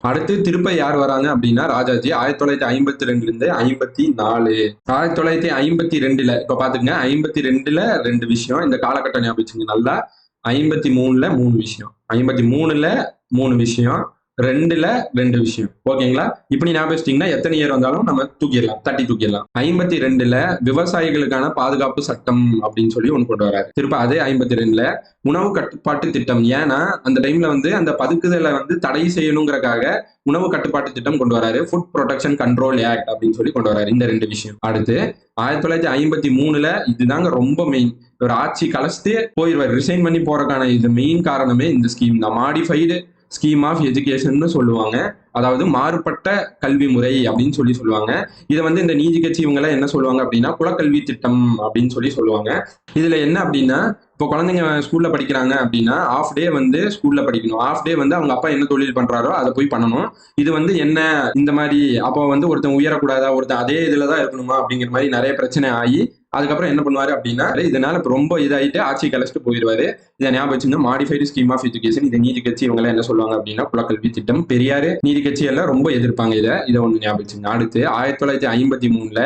அடுத்து திருப்ப யார் வராங்க அப்படின்னா ராஜாஜி. ஆயிரத்தி தொள்ளாயிரத்தி ஐம்பத்தி ரெண்டுல இருந்து ஐம்பத்தி நாலு ஆயிரத்தி தொள்ளாயிரத்தி ஐம்பத்தி ரெண்டுல இப்ப பாத்துக்கங்க ஐம்பத்தி ரெண்டுல ரெண்டு விஷயம். இந்த காலகட்டம் ஞாபகம் நல்லா. ஐம்பத்தி மூணுல மூணு விஷயம். ஐம்பத்தி மூணுல மூணு விஷயம். ரெண்டுல ரெண்டு விஷயம். ஓகேங்களா? இப்படி ஞாபகம் வச்சிட்டீங்கன்னா எத்தனை இயர் வந்தாலும் நம்ம தூக்கிடலாம் தட்டி தூக்கிடலாம். ஐம்பத்தி ரெண்டுல விவசாயிகளுக்கான பாதுகாப்பு சட்டம் அப்படின்னு சொல்லி ஒண்ணு கொண்டு வராரு. திருப்ப அதே ஐம்பத்தி ரெண்டுல உணவு கட்டுப்பாட்டு திட்டம். ஏன்னா அந்த டைம்ல வந்து அந்த பதுக்குதலை வந்து தடை செய்யணுங்கிறக்காக உணவு கட்டுப்பாட்டு திட்டம் கொண்டு வராரு. ஃபுட் ப்ரொடெக்ஷன் கண்ட்ரோல் ஆக்ட் அப்படின்னு சொல்லி கொண்டு வராரு இந்த ரெண்டு விஷயம். அடுத்து ஆயிரத்தி தொள்ளாயிரத்தி ஐம்பத்தி மூணுல இதுதாங்க ரொம்ப மெயின் ஒரு ஆட்சி கலைச்சிட்டு போயிடுவார் ரிசைன் பண்ணி போறதுக்கான இது மெயின் காரணமே இந்த ஸ்கீம் தான். மாடிஃபைடு ஸ்கீம் ஆஃப் எஜுகேஷன் சொல்லுவாங்க. அதாவது மாறுபட்ட கல்வி முறை அப்படின்னு சொல்லி சொல்லுவாங்க. இதை வந்து இந்த நீதி கட்சி இவங்க எல்லாம் என்ன சொல்லுவாங்க அப்படின்னா குலக்கல்வி திட்டம் அப்படின்னு சொல்லி சொல்லுவாங்க. இதுல என்ன அப்படின்னா இப்போ குழந்தைங்க ஸ்கூல்ல படிக்கிறாங்க அப்படின்னா ஆஃப் டே வந்து ஸ்கூல்ல படிக்கணும். ஆஃப் டே வந்து அவங்க அப்பா என்ன தொழில் பண்றாரோ அதை போய் பண்ணணும். இது வந்து என்ன இந்த மாதிரி அப்போ வந்து ஒருத்தன் உயரக்கூடாதா ஒருத்தன் அதே இதுல தான் இருக்கணுமா அப்படிங்கிற மாதிரி நிறைய பிரச்சனை ஆகி அதுக்கப்புறம் என்ன பண்ணுவாரு அப்படின்னா இதனால இப்ப ரொம்ப இதாயிட்டு ஆட்சி கலைச்சிட்டு போயிடுவாரு இதை ஞாபகம் வச்சுங்க மாடிஃபைடு ஸ்கீம் ஆஃப் எஜுகேஷன் இதை நீதி கட்சி இவங்க என்ன சொல்லுவாங்க அப்படின்னா குலக்கல்வி திட்டம். பெரியாரு நீதி கட்சி எல்லாம் ரொம்ப எதிர்ப்பாங்க இதை. இதை ஒண்ணு ஞாபகம் வச்சுங்க அடுத்து ஆயிரத்தி தொள்ளாயிரத்தி ஐம்பத்தி மூணுல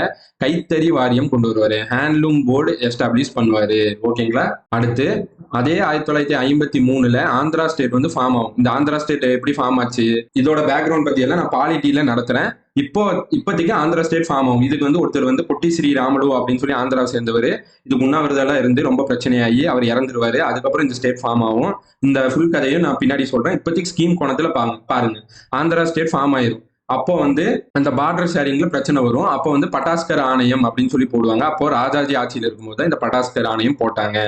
கைத்தறி வாரியம் கொண்டு வருவாரு. ஹேண்ட்லூம் போர்டு எஸ்டாப்ளிஷ் பண்ணுவாரு. ஓகேங்களா அடுத்து அதே ஆயிரத்தி தொள்ளாயிரத்தி ஐம்பத்தி மூணுல ஆந்திரா ஸ்டேட் வந்து ஃபார்ம் ஆகும். இந்த ஆந்திரா ஸ்டேட் எப்படி ஃபார்ம் ஆச்சு? இதோட பேக்ரவுண்ட் பத்தி எல்லாம் நான் பாலிட்டியில நடத்துறேன். இப்போ இப்போதைக்கு ஆந்திரா ஸ்டேட் ஃபார்ம் ஆகும். இதுக்கு வந்து ஒருத்தர் வந்து பொட்டி ஸ்ரீ ராமலு அப்படின்னு சொல்லி ஆந்திராவை சேர்ந்தவர். இதுக்கு உண்ணாவிரதெல்லாம் இருந்து ரொம்ப பிரச்சனையாகி அவர் இறந்துருவாரு. அதுக்கப்புறம் இந்த ஸ்டேட் ஃபார்ம் ஆகும். இந்த ஃபுல் கதையும் நான் பின்னாடி சொல்றேன். இப்போதைக்கு ஸ்கீம் கோணத்துல பாருங்க. பாருங்க ஆந்திரா ஸ்டேட் ஃபார்ம் ஆயிரும். அப்போ வந்து அந்த பார்டர் ஷேரிங்ல பிரச்சனை வரும். அப்போ வந்து பட்டாஸ்கர் ஆணையம் அப்படின்னு சொல்லி போடுவாங்க. அப்போ ராஜாஜி ஆட்சியில் இருக்கும்போது தான் இந்த பட்டாஸ்கர் ஆணையம் போட்டாங்க.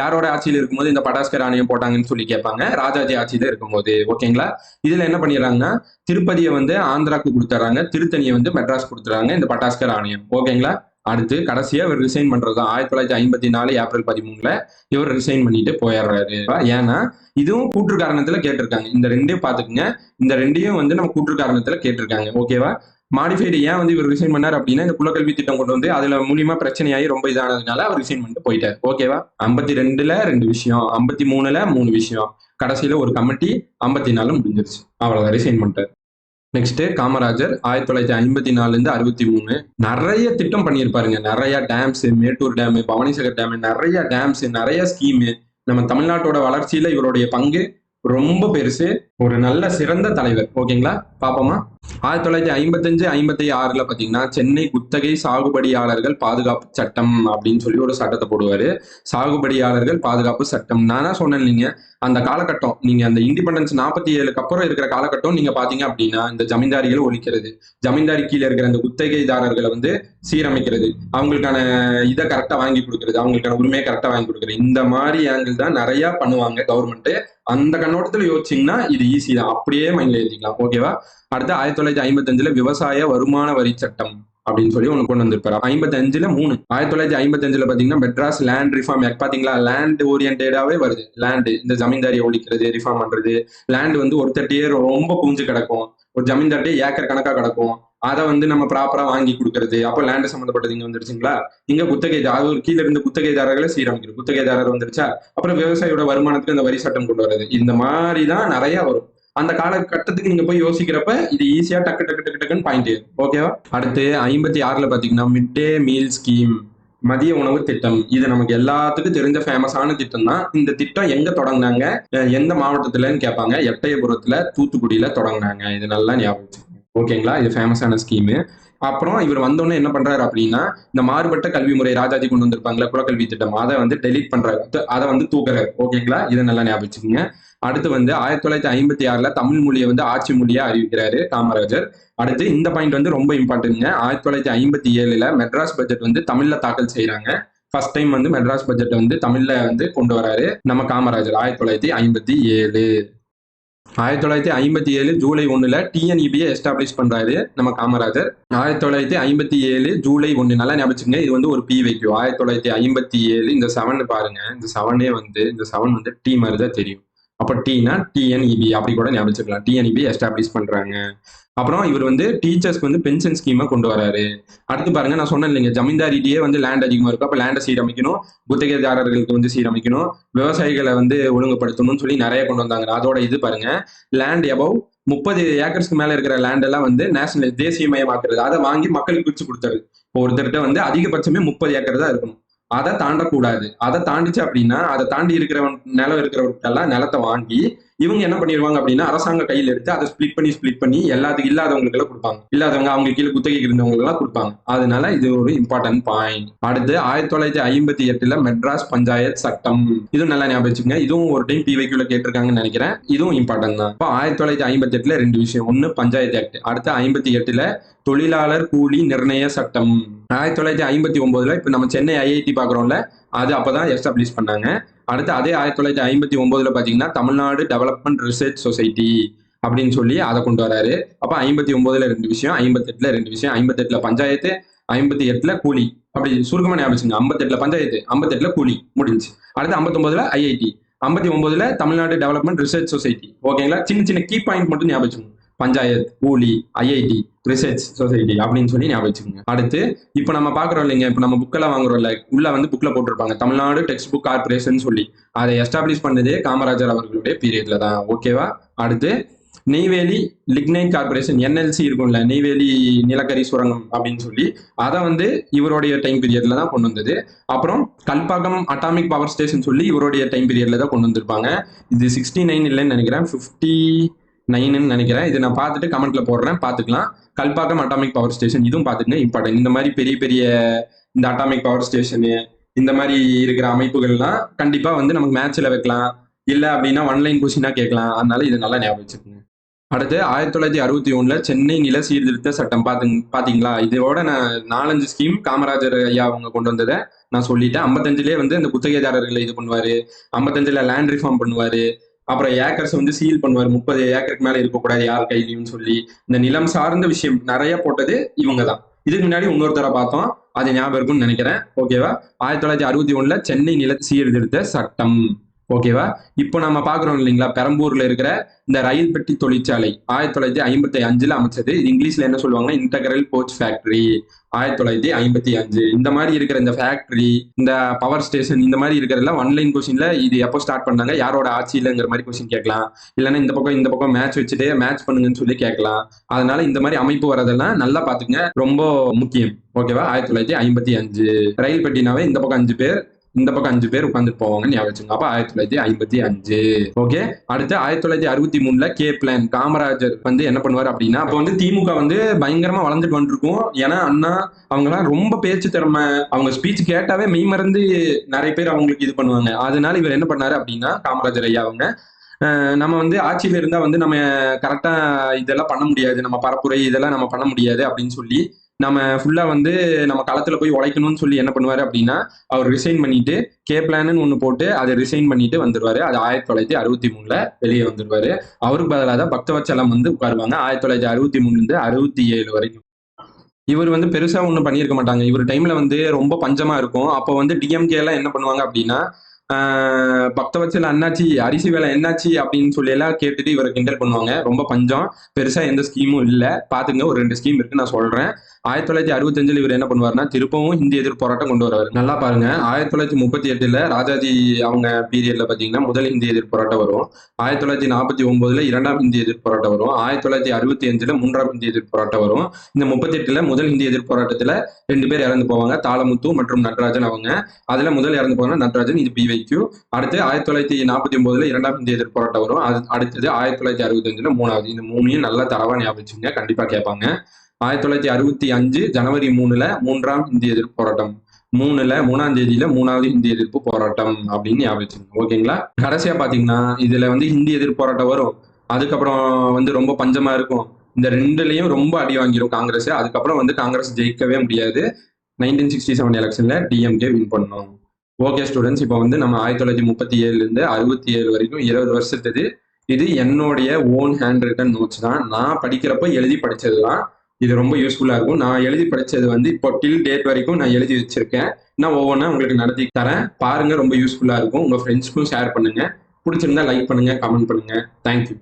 யாரோட ஆட்சியில் இருக்கும்போது இந்த பட்டாஸ்கர் ஆணையம் போட்டாங்கன்னு சொல்லி கேட்பாங்க. ராஜாஜி ஆட்சியில இருக்கும்போது. ஓகேங்களா இதுல என்ன பண்ணிடுறாங்கன்னா திருப்பதியை வந்து ஆந்திராக்கு கொடுத்துறாங்க திருத்தணியை வந்து மெட்ராஸ் கொடுத்துறாங்க இந்த பட்டாஸ்கர் ஆணையம். ஓகேங்களா அடுத்து கடைசியா இவர் ரிசைன் பண்றது ஆயிரத்தி தொள்ளாயிரத்தி ஐம்பத்தி நாலு ஏப்ரல் பதிமூணுல இவர் ரிசைன் பண்ணிட்டு போயிடுறாரு. ஏன்னா இதுவும் கூற்று காரணத்துல கேட்டிருக்காங்க. இந்த ரெண்டையும் பாத்துக்குங்க இந்த ரெண்டையும் வந்து நம்ம கூற்று காரணத்துல கேட்டிருக்காங்க ஓகேவா மாடிஃபைடு ஏன் வந்து இவர் ரிசைன் பண்ணார் அப்படின்னா இந்த குலக்கல்வி திட்டம் கொண்டு வந்து அதுல மூலியமா பிரச்சனையாகி ரொம்ப இதானதுனால அவர் ரிசைன் பண்ணிட்டு போயிட்டார். ஓகேவா ஐம்பத்தி ரெண்டுல ரெண்டு விஷயம். ஐம்பத்தி மூணுல மூணு விஷயம். கடைசியில ஒரு கமிட்டி ஐம்பத்தி நாலு முடிஞ்சிருச்சு. அவ்வளவுதான். ரிசைன் பண்ணிட்டார். நெக்ஸ்ட் காமராஜர் ஆயிரத்தி தொள்ளாயிரத்தி ஐம்பத்தி நாலுல இருந்து அறுபத்தி மூணு நிறைய திட்டம் பண்ணியிருப்பாருங்க. நிறைய dams Mettur dam Bhavanisagar dam நிறைய டேம்ஸ் நிறைய ஸ்கீமு நம்ம தமிழ்நாட்டோட வளர்ச்சியில இவருடைய பங்கு ரொம்ப பெருசு. ஒரு நல்ல சிறந்த தலைவர். ஓகேங்களா? பாப்போமா. ஆயிரத்தி தொள்ளாயிரத்தி ஐம்பத்தஞ்சு ஐம்பத்தி ஆறுல பாத்தீங்கன்னா சென்னை குத்தகை சாகுபடியாளர்கள் பாதுகாப்பு சட்டம் அப்படின்னு சொல்லி ஒரு சட்டத்தை போடுவாரு. சாகுபடியாளர்கள் பாதுகாப்பு சட்டம். நானா சொன்னேன் இல்லைங்க. அந்த காலகட்டம் நீங்க அந்த இண்டிபெண்டன்ஸ் நாற்பத்தி ஏழுக்கு அப்புறம் இருக்கிற காலகட்டம் நீங்க பாத்தீங்க அப்படின்னா இந்த ஜமீன்தாரிகளை ஒழிக்கிறது. ஜமீன்தாரி கீழே இருக்கிற அந்த குத்தகைதாரர்களை வந்து சீரமைக்கிறது. அவங்களுக்கான இதை கரெக்டா வாங்கி கொடுக்கறது. அவங்களுக்கான உரிமையை கரெக்டா வாங்கி கொடுக்கறது. இந்த மாதிரி ஆங்கிள் தான் நிறைய பண்ணுவாங்க கவர்மெண்ட் அந்த கண்ணோட்டத்துல யோசிச்சீங்கன்னா இது ஈஸி தான். அப்படியே மைண்ட்ல எழுதிக்கலாம் ஓகேவா அடுத்து ஆயிரத்தி தொள்ளாயிரத்தி ஐம்பத்தஞ்சுல விவசாய வருமான வரி சட்டம். அப்படின்னு சொல்லி ஒன்று கொண்டு வந்திருப்பாரு. ஐம்பத்தி அஞ்சுல மூணு. ஆயிரத்தி தொள்ளாயிரத்தி ஐம்பத்தி அஞ்சுல பாத்தீங்கன்னா மெட்ராஸ் லேண்ட் ரிஃபார்ம் ஆக்ட் பாத்தீங்களா? லேண்ட் ஓரியன்டாவே வருது. லேண்டு இந்த ஜமீன்தாரியை ஒழிக்கிறது ரிஃபார்ம் பண்றது. லேண்ட் வந்து ஒருத்தட்டியே ரொம்ப குஞ்சு கிடக்கும். ஒரு ஜமீன்தார்ட்டே ஏக்கர் கணக்கா கிடக்கும். அதை வந்து நம்ம ப்ராப்பரா வாங்கி கொடுக்கறது. அப்போ லேண்ட் சம்மந்தப்பட்டது இங்க வந்துருச்சுங்களா? இங்க குத்தகை அது கீழே இருந்து குத்தகைதாரர்களை சீரமைக்கிறது. குத்தகைதாரர் வந்துருச்சா? அப்புறம் விவசாயியோட வருமானத்துக்கு இந்த வரி சட்டம் கொண்டு வர்றது. இந்த மாதிரி தான் நிறைய வரும். அந்த காலகட்டத்துக்கு நீங்க போய் யோசிக்கிறப்ப இது ஈஸியா டக்கு டக்கு டக்கு டக்குன்னு பாயிண்ட் ஓகேவா அடுத்து ஐம்பத்தி ஆறுல பாத்தீங்கன்னா மிட் டே மீல் ஸ்கீம் மதிய உணவு திட்டம். இது நமக்கு எல்லாத்துக்கும் தெரிஞ்ச ஃபேமஸான திட்டம் தான். இந்த திட்டம் எங்க தொடங்கினாங்க? எந்த மாவட்டத்துலன்னு கேட்பாங்க. எட்டயபுரத்துல தூத்துக்குடியில தொடங்கினாங்க. இது நல்லா ஞாபகம் ஓகேங்களா இது ஃபேமஸான ஸ்கீமு அப்புறம் இவர் வந்தோடனே என்ன பண்றாரு அப்படின்னா இந்த மாறுபட்ட கல்வி முறை ராஜாஜி கொண்டு வந்திருப்பாங்களே குலக்கல்வி திட்டம். அதை வந்து டெலீட் பண்றாரு. அதை வந்து தூக்குறாரு. ஓகேங்களா இதை நல்லா ஞாபகம் வச்சுக்கோங்க. அடுத்து வந்து ஆயிரத்தி தொள்ளாயிரத்தி ஐம்பத்தி ஆறுல தமிழ் மொழியை வந்து ஆட்சி மொழியா அறிவிக்கிறாரு காமராஜர். அடுத்து இந்த பாயிண்ட் வந்து ரொம்ப இம்பார்ட்டன்ட்ங்க ஆயிரத்தி தொள்ளாயிரத்தி ஐம்பத்தி ஏழுல மெட்ராஸ் பட்ஜெட் வந்து தமிழ்ல தாக்கல் செய்யறாங்க ஃபர்ஸ்ட் டைம் வந்து மெட்ராஸ் பட்ஜெட் வந்து தமிழ்ல வந்து கொண்டு வராரு நம்ம காமராஜர் ஆயிரத்தி தொள்ளாயிரத்தி ஐம்பத்தி ஏழு. ஆயிரத்தி தொள்ளாயிரத்தி ஐம்பத்தி ஏழு ஜூலை ஒண்ணுல டிஎன்இபியை எஸ்டாப்ளிஷ் பண்றாரு நம்ம காமராஜர். ஆயிரத்தி தொள்ளாயிரத்தி ஐம்பத்தி ஏழு ஜூலை ஒண்ணு நல்லா ஞாபகம் இது வந்து ஒரு பி வைக்கும் ஆயிரத்தி தொள்ளாயிரத்தி ஐம்பத்தி ஏழு இந்த செவன் பாருங்க. இந்த செவனே வந்து இந்த செவன் வந்து டி மாதிரி தான் தெரியும். அப்போ டீனா டிஎன்இபி அப்படி கூட ஞாபகம் வச்சுக்கலாம். டிஎன்இபி எஸ்டாப்ளிஷ் பண்றாங்க. அப்புறம் இவர் வந்து டீச்சர்ஸ்க்கு வந்து பென்ஷன் ஸ்கீமை கொண்டு வராரு. அடுத்து பாருங்க நான் சொன்னேன் இல்லைங்க ஜமீன்தாரிட்டியே வந்து லேண்ட் அதிகமா இருக்கும். அப்ப லேண்டை சீரமைக்கணும். குத்தகைதாரர்களுக்கு வந்து சீரமைக்கணும். விவசாயிகளை வந்து ஒழுங்குபடுத்தணும்னு சொல்லி நிறைய கொண்டு வந்தாங்க. அதோட இது பாருங்க லேண்ட் எபவ் முப்பது ஏக்கர்ஸ்க்கு மேல இருக்கிற லேண்ட் எல்லாம் வந்து நேஷனல் தேசியமயமாக்குறது. அதை வாங்கி மக்களுக்கு பிரிச்சு கொடுத்தது. இப்போ ஒருத்தர்கிட்ட வந்து அதிகபட்சமே முப்பது ஏக்கர் தான் இருக்கணும். அதை தாண்டக்கூடாது. அதை தாண்டிச்சு அப்படின்னா அதை தாண்டி இருக்கிறவன் நிலம் இருக்கிறவர்கிட்டலாம் நிலத்தை வாங்கி இவங்க என்ன பண்ணிடுவாங்க அப்படின்னா அரசாங்க கையில் எடுத்து அதை ஸ்பிளிட் பண்ணி ஸ்ப்ளிட் பண்ணி எல்லாத்துக்கும் இல்லாதவங்களுக்கு எல்லாம் கொடுப்பாங்க. இல்லாதவங்க அவங்க கீழே குத்தகைக்கு இருந்தவங்களுக்கு எல்லாம் கொடுப்பாங்க. அதனால இது ஒரு இம்பார்ட்டன்ட் பாயிண்ட் அடுத்து ஆயிரத்தி தொள்ளாயிரத்தி ஐம்பத்தி எட்டுல மெட்ராஸ் பஞ்சாயத் சட்டம். இதுவும் நல்லா ஞாபகம் வச்சுக்கோங்க. இதுவும் ஒரு டைம் பிவைக்குள்ள கேட்டிருக்காங்கன்னு நினைக்கிறேன். இதுவும் இம்பார்ட்டன்ட் தான். இப்போ ஆயிரத்தி தொள்ளாயிரத்தி ஐம்பத்தி எட்டுல ரெண்டு விஷயம். ஒன்னு பஞ்சாயத்து ஆக்ட் அடுத்து ஐம்பத்தி எட்டுல தொழிலாளர் கூலி நிர்ணய சட்டம். ஆயிரத்தி தொள்ளாயிரத்தி ஐம்பத்தி ஒன்பதுல இப்ப நம்ம சென்னை ஐஐடி பாக்குறோம்ல அது அப்பதான் எஸ்டாப்ளிஷ் பண்ணாங்க. அடுத்து அதே ஆயிரத்தி தொள்ளாயிரத்தி ஐம்பத்தி ஒன்பதுல பாத்தீங்கன்னா தமிழ்நாடு டெவலப்மெண்ட் ரிசர்ச் சொசைட்டி அப்படின்னு சொல்லி அதை கொண்டு வராரு. அப்ப ஐம்பத்தி ஒன்பதுல ரெண்டு விஷயம் ஐம்பத்தெட்டுல ரெண்டு விஷயம் ஐம்பத்தெட்டுல பஞ்சாயத்து ஐம்பத்தி எட்டுல கூலி. அப்படி சுருக்கமா ஞாபகம் வச்சுங்க ஐம்பத்தெட்டுல பஞ்சாயத்து ஐம்பத்தெட்டுல கூலி முடிஞ்சு. அடுத்து ஐம்பத்தொன்பதுல ஐஐடி ஐம்பத்தி ஒன்பதுல தமிழ்நாடு டெவலப்மெண்ட் ரிசர்ச் சொசைட்டி ஓகேங்களா சின்ன சின்ன கீ பாயிண்ட் மட்டும் ஞாபகம் பஞ்சாயத் ஊலி ஐஐடி ரிசர்ச் சொசைட்டி அப்படின்னு சொல்லி ஞாபகம் வச்சுக்கோங்க. அடுத்து இப்போ நம்ம பார்க்குறோம் இல்லைங்க இப்போ நம்ம புக்கெல்லாம் வாங்குறோம்ல உள்ள வந்து புக்கில் போட்டிருப்பாங்க. தமிழ்நாடு டெக்ஸ்ட் புக் கார்பரேஷன் சொல்லி. அதை எஸ்டாப்ளிஷ் பண்ணதே காமராஜர் அவர்களுடைய பீரியட்ல தான். ஓகேவா அடுத்து நெய்வேலி லிக்னைட் கார்பரேஷன் என்எல்சி இருக்கும்ல நெய்வேலி நிலக்கரி சுரங்கம் அப்படின்னு சொல்லி அதை வந்து இவருடைய டைம் பீரியட்ல தான் கொண்டு வந்தது. அப்புறம் கல்பாக்கம் அட்டாமிக் பவர் ஸ்டேஷன் சொல்லி இவருடைய டைம் பீரியட்ல தான் கொண்டு வந்திருப்பாங்க. இது சிக்ஸ்டி நைன் இல்லைன்னு நினைக்கிறேன். ஃபிஃப்டி நைனுன்னு நினைக்கிறேன். இது நான் பார்த்துட்டு கமெண்ட்ல போடுறேன். பார்த்துக்கலாம். கல்பாக்கம் அட்டாமிக் பவர் ஸ்டேஷன் இதுவும் பார்த்துக்கங்க. இம்பார்ட்டன்ட் இந்த மாதிரி பெரிய பெரிய இந்த அட்டாமிக் பவர் ஸ்டேஷனு இந்த மாதிரி இருக்கிற அமைப்புகள்லாம் கண்டிப்பாக வந்து நமக்கு மேட்ச்சில் வைக்கலாம். இல்லை அப்படின்னா ஒன்லைன் கொஸ்டினாக கேட்கலாம். அதனால இது நல்லா ஞாபகம் வச்சுக்கோங்க. அடுத்து ஆயிரத்தி தொள்ளாயிரத்தி அறுபத்தி ஒன்றில் சென்னை நில சீர்திருத்த சட்டம் பார்த்து பார்த்தீங்களா? இதோட நான் நாலஞ்சு ஸ்கீம் காமராஜர் ஐயா அவங்க கொண்டு வந்ததை நான் சொல்லிட்டேன். ஐம்பத்தஞ்சுலேயே வந்து இந்த குத்தகைதாரர்களை இது பண்ணுவார். ஐம்பத்தஞ்சில் லேண்ட் ரிஃபார்ம் பண்ணுவார். அப்புறம் ஏக்கர்ஸ் வந்து சீல் பண்ணுவார். முப்பது ஏக்கருக்கு மேல இருக்கக்கூடாது யார் கையிலையும் சொல்லி. இந்த நிலம் சார்ந்த விஷயம் நிறைய போட்டது இவங்க தான் இதுக்கு முன்னாடி இன்னொருத்தரை பார்த்தோம். அது ஞாபகம் இருக்கும்னு நினைக்கிறேன். ஓகேவா ஆயிரத்தி தொள்ளாயிரத்தி அறுபத்தி ஒண்ணுல சென்னை நில சீர்திருத்த சட்டம். ஓகேவா இப்போ நம்ம பார்க்குறோம் இல்லைங்களா? பெரம்பூரில் இருக்கிற இந்த ரயில் பெட்டி தொழிற்சாலை. ஆயிரத்தி தொள்ளாயிரத்தி ஐம்பத்தி அஞ்சில் அமைச்சது. இங்கிலீஷில் என்ன சொல்லுவாங்கன்னா இன்டகரல் கோச் ஃபேக்டரி ஆயிரத்தி தொள்ளாயிரத்தி ஐம்பத்தி அஞ்சு. இந்த மாதிரி இருக்கிற இந்த ஃபேக்டரி இந்த பவர் ஸ்டேஷன் இந்த மாதிரி இருக்கிறதெல்லாம் ஒன்லைன் கொஸ்டின்ல இது எப்போ ஸ்டார்ட் பண்ணாங்க? யாரோட ஆட்சியிலங்கிற மாதிரி கொஸ்டின் கேட்கலாம். இல்லைன்னா இந்த பக்கம் இந்த பக்கம் மேட்ச் வச்சுட்டே மேட்ச் பண்ணுங்கன்னு சொல்லி கேட்கலாம். அதனால இந்த மாதிரி அமைப்பு வரதெல்லாம் நல்லா பாத்துங்க ரொம்ப முக்கியம். ஓகேவா ஆயிரத்தி தொள்ளாயிரத்தி ஐம்பத்தி அஞ்சு. ரயில் பெட்டினாவே இந்த பக்கம் அஞ்சு பேர். இந்த பக்கம் அஞ்சு பேர் உட்காந்துட்டு போவாங்கன்னு ஞாபகம் வச்சுங்க அப்ப ஆயிரத்தி தொள்ளாயிரத்தி ஐம்பத்தி அஞ்சு. ஓகே அடுத்து ஆயிரத்தி தொள்ளாயிரத்தி அறுபத்தி மூணுல கே பிளான் காமராஜர் வந்து என்ன பண்ணுவார் அப்படின்னா அப்போ வந்து திமுக வந்து பயங்கரமா வளர்ந்துட்டு வந்துருக்கும். ஏன்னா அண்ணா அவங்கலாம் ரொம்ப பேச்சு திறமை. அவங்க ஸ்பீச் கேட்டாவே மெய் மறந்து நிறைய பேர் அவங்களுக்கு இது பண்ணுவாங்க. அதனால இவர் என்ன பண்ணாரு அப்படின்னா காமராஜர் ஐயா அவங்க நம்ம வந்து ஆட்சியில இருந்தா வந்து நம்ம கரெக்டா இதெல்லாம் பண்ண முடியாது. நம்ம பரப்புரை இதெல்லாம் நம்ம பண்ண முடியாது அப்படின்னு சொல்லி நம்ம ஃபுல்லா வந்து நம்ம களத்துல போய் உழைக்கணும்னு சொல்லி என்ன பண்ணுவாரு அப்படின்னா அவர் ரிசைன் பண்ணிட்டு கே பிளான்னு ஒன்று போட்டு அதை ரிசைன் பண்ணிட்டு வந்துருவாரு. அது ஆயிரத்தி தொள்ளாயிரத்தி அறுபத்தி மூணுல வெளியே வந்துருவாரு. அவருக்கு பதிலாக தான் பக்தவச்சலம் வந்து உட்காருவாங்க. ஆயிரத்தி தொள்ளாயிரத்தி அறுபத்தி மூணுல இருந்து அறுபத்தி ஏழு வரைக்கும். இவர் வந்து பெருசா ஒன்றும் பண்ணியிருக்க மாட்டாங்க. இவர் டைம்ல வந்து ரொம்ப பஞ்சமா இருக்கும். அப்போ வந்து டிஎம்கே எல்லாம் என்ன பண்ணுவாங்க அப்படின்னா பக்தவச்சல அண்ணாச்சி அரிசி வேலை என்னாச்சு அப்படின்னு சொல்லி எல்லாம் கேட்டுட்டு இவரை கிண்டல் பண்ணுவாங்க. ரொம்ப பஞ்சம். பெருசா எந்த ஸ்கீமும் இல்ல. பாத்துங்க ஒரு ரெண்டு ஸ்கீம் இருக்கு நான் சொல்றேன். ஆயிரத்தி தொள்ளாயிரத்தி அறுபத்தஞ்சில் இவர் என்ன பண்ணுவாருன்னா திருப்பவும் ஹிந்தி எதிர்ப்பு போராட்டம் கொண்டு வருவார் நல்லா பாருங்க. ஆயிரத்தி தொள்ளாயிரத்தி முப்பத்தி எட்டுல ராஜாஜி அவங்க பீரியட்ல பாத்தீங்கன்னா முதல் ஹிந்தி எதிர்ப்பு போராட்டம் வரும். ஆயிரத்தி தொள்ளாயிரத்தி நாற்பத்தி ஒன்பதுல இரண்டாம் ஹிந்தி எதிர்ப்பு போராட்டம் வரும். ஆயிரத்தி தொள்ளாயிரத்தி அறுபத்தி அஞ்சுல மூன்றாம் ஹிந்தி எதிர்ப்பு போராட்டம் வரும். இந்த முப்பத்தி எட்டுல முதல் ஹிந்தி எதிர்ப்பு போராட்டத்துல ரெண்டு பேர் இறந்து போவாங்க. தாளமுத்து மற்றும் நடராஜன் அவங்க. அதுல முதல் இறந்து போவாங்க நடராஜன் இது பிவைக்யூ அடுத்து ஆயிரத்தி தொள்ளாயிரத்தி நாற்பத்தி ஒன்பதுல இரண்டாம் இந்திய எதிர்ப்பு போராட்டம் வரும். அது அடுத்தது ஆயிரத்தி தொள்ளாயிரத்தி அறுபத்தி அஞ்சுல மூணாவது. இந்த மூணையும் நல்லா தரவா ஞாபகம் கண்டிப்பா கேட்பாங்க. ஆயிரத்தி தொள்ளாயிரத்தி அறுபத்தி அஞ்சு ஜனவரி மூணுல மூன்றாம் இந்திய எதிர்ப்பு போராட்டம். மூணுல மூணாம் தேதியில மூணாவது ஹிந்தி எதிர்ப்பு போராட்டம் அப்படின்னு ஞாபகம் ஓகேங்களா? கடைசியா பாத்தீங்கன்னா இதுல வந்து ஹிந்தி எதிர்ப்பு போராட்டம் வரும். அதுக்கப்புறம் வந்து ரொம்ப பஞ்சமா இருக்கும். இந்த ரெண்டுலையும் ரொம்ப அடி வாங்கிரும் காங்கிரஸ். அதுக்கப்புறம் வந்து காங்கிரஸ் ஜெயிக்கவே முடியாது. நைன்டீன் சிக்ஸ்டி செவன் எலெக்ஷன்ல டிஎம்கே வின் பண்ணோம். ஓகே ஸ்டூடெண்ட்ஸ் இப்போ வந்து நம்ம ஆயிரத்தி தொள்ளாயிரத்தி முப்பத்தி ஏழுலேருந்து அறுபத்தி ஏழு வரைக்கும் இருபது வருஷத்துக்கு இது என்னுடைய ஓன் ஹேண்ட் ரிட்டன் நோட்ஸ் தான். நான் படிக்கிறப்ப எழுதி படித்தது தான் இது ரொம்ப யூஸ்ஃபுல்லாக இருக்கும். நான் எழுதி படித்தது வந்து இப்போ டில் டேட் வரைக்கும் நான் எழுதி வச்சிருக்கேன். நான் ஒவ்வொன்றா உங்களுக்கு நடத்தி தரேன். பாருங்கள் ரொம்ப யூஸ்ஃபுல்லாக இருக்கும். உங்கள் ஃப்ரெண்ட்ஸ்க்கும் ஷேர் பண்ணுங்கள் பிடிச்சிருந்தா லைக் பண்ணுங்கள் கமெண்ட் பண்ணுங்கள் தேங்க்யூ